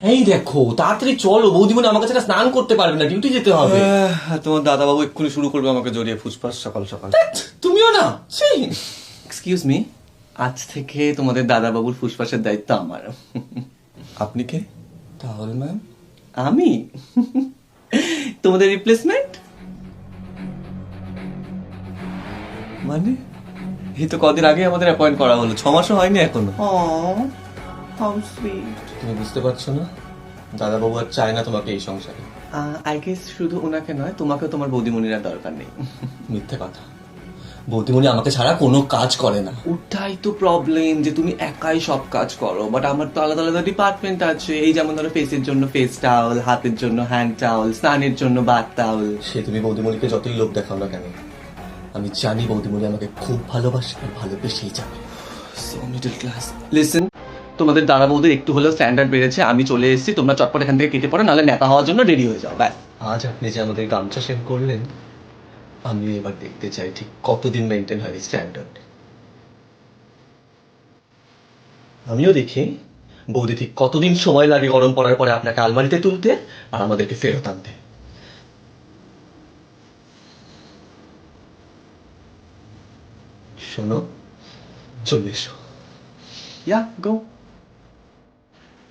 এই দেখো তাড়াতাড়ি চলো বৌদিমণি আমার কাছে স্নান করতে পারবে না ডিউটি যেতে হবে। তোমার দাদাবাবু এক্ষুনি শুরু করবে আমাকে জড়িয়ে ফুসফাস সকাল সকাল। তুমিও না এক্সকিউজ মি আজ থেকে তোমাদের দাদাবাবুর ফুসফাসের দায়িত্ব আমার। আপনি কে? তাহলে ম্যাম আমি? তোমাদের রিপ্লেসমেন্ট মানে? এই তো কদিন আগে আমাদের অ্যাপয়েন্ট করা হলো ছ মাসও হয়নি এখনও। হাউ সুইট তুমি বুঝতে পারছ না? দাদাবাবু আর চায় না তোমাকে এই সংসারে। আই গেস শুধু ওনাকে নয় তোমাকে তোমার বৌদিমণিরা দরকার নেই। মিথ্যে কথা। বৌদিমণি আমাকে ছাড়া কোনো কাজ করে না। ওটাই তো প্রবলেম যে তুমি একাই সব কাজ করো বাট আমার তো আলাদা আলাদা ডিপার্টমেন্ট আছে। এই যেমন ধরো ফেসের জন্য ফেস টাওয়াল হাতের জন্য হ্যান্ড টাওয়াল স্নানের জন্য বাথ টাওয়াল সে তুমি বৌদিমণিকে যতই লোক দেখাও না কেন আমি জানি বৌদিমণি আমাকে খুব ভালোবাসে আর ভালোবেসেই যাবে। সো মিডল ক্লাস লিসেন তোমাদের দাদা বৌদির একটু হলেও স্ট্যান্ডার্ড বেড়েছে আমি চলে এসেছি তোমরা চটপট এখান থেকে কেটে পড়ো নাহলে নেতা হওয়ার জন্য রেডি হয়ে যাও ব্যাস। আজ আপনি যে আমাদের গামছা সেভ করলেন আমি এবার দেখতে চাই ঠিক কতদিন মেনটেন হয় স্ট্যান্ডার্ড আমিও দেখি বৌদি ঠিক কতদিন সময় লাগে গরম পড়ার পরে আপনাকে আলমারিতে তুলতে আর আমাদেরকে ফেরত আনতে। শোনো চলে এসো। ইয়া গো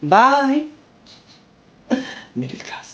বাই মিডল ক্লাস